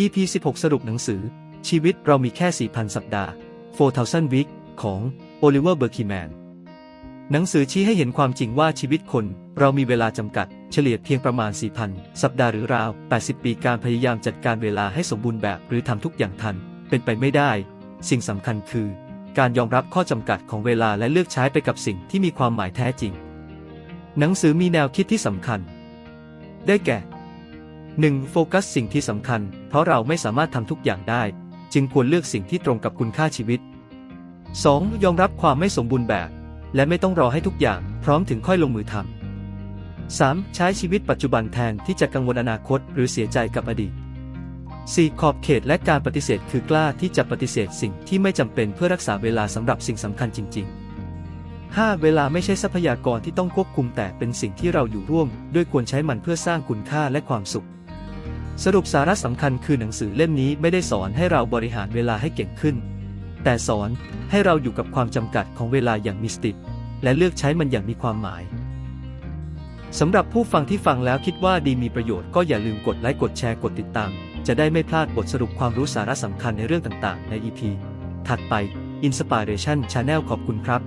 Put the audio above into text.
EP 16 สรุปหนังสือ ชีวิตเรามีแค่ 4,000 สัปดาห์ 4,000 week ของ Oliver Berkman หนังสือชี้ให้เห็นความจริงว่าชีวิตคน เรามีเวลาจำกัด เฉลี่ยเพียงประมาณ 4,000 สัปดาห์หรือราว 80 ปีการพยายามจัดการเวลาให้สมบูรณ์แบบ หรือทำทุกอย่างทัน เป็นไปไม่ได้ สิ่งสำคัญคือ การยอมรับข้อจำกัดของเวลาและเลือกใช้ไปกับสิ่งที่มีความหมายแท้จริง หนังสือมีแนวคิดที่สำคัญ ได้แก่ 1. โฟกัสสิ่งที่สำคัญ เพราะเราไม่สามารถทำทุกอย่างได้ จึงควรเลือกสิ่งที่ตรงกับคุณค่าชีวิต 2. ยอมรับความไม่สมบูรณ์แบบ และไม่ต้องรอให้ทุกอย่าง พร้อมถึงค่อยลงมือทำ 3. ใช้ชีวิตปัจจุบันแทนที่จะกังวลอนาคต หรือเสียใจกับอดีต 4. ขอบเขตและการปฏิเสธคือกล้าที่จะปฏิเสธสิ่งที่ไม่จำเป็นเพื่อรักษาเวลาสำหรับสิ่งสำคัญจริง ๆ 5. เวลาไม่ใช่ทรัพยากรที่ต้องควบคุมแต่เป็นสิ่งที่เราอยู่ร่วม ด้วยควรใช้มันเพื่อสร้างคุณค่าและความสุข สรุปสาระสำคัญคือหนังสือเล่มนี้ไม่ได้สอนให้เราบริหารเวลาให้เก่งขึ้น แต่สอนให้เราอยู่กับความจำกัดของเวลาอย่างมีสติและเลือกใช้มันอย่างมีความหมายสำหรับผู้ฟังที่ฟังแล้วคิดว่าดีมีประโยชน์ก็อย่าลืมกดไลค์กดแชร์กดติดตาม จะได้ไม่พลาดบทสรุปความรู้สาระสำคัญในเรื่องต่างๆ ใน EP ถัดไป Inspiration Channel ขอบคุณครับ